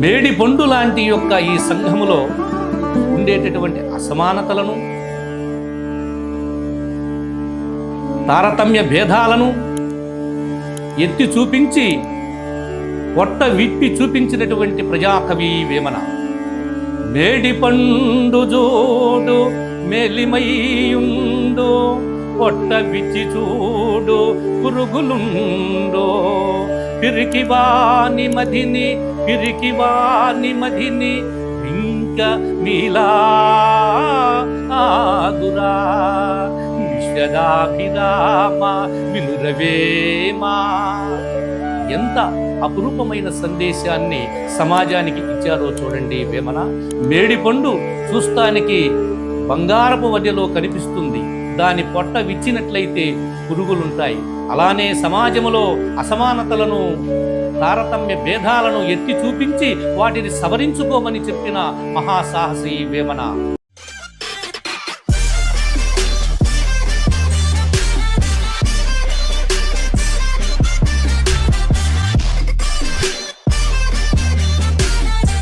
మేడి పండు లాంటి యొక్క ఈ సంఘములో ఉండేటటువంటి అసమానతలను తారతమ్య భేదాలను ఎత్తి చూపించి పొట్ట విప్పి చూపించినటువంటి ప్రజాకవి వేమన. మేడి పండు జోడు మేలిమయ్యుండు పొట్ట విచ్చి చూడు పురుగులుండో. పిరికివాని మధిని పిరికివాని మధిని ఇంక మీలా ఆగురా. విశ్వదాభిరామ వినురవేమా ఎంత అపురూపమైన సందేశాన్ని సమాజానికి ఇచ్చారో చూడండి వేమన. మేడిపండు చూస్తానికి బంగారపు వడ్డెలో కనిపిస్తుంది. దాని పొట్ట విచ్చినట్లయితే పురుగులుంటాయి. అలానే సమాజములో అసమానతలను తారతమ్య భేదాలను ఎత్తి చూపించి వాటిని సవరించుకోమని చెప్పిన మహాసాహసి వేమన.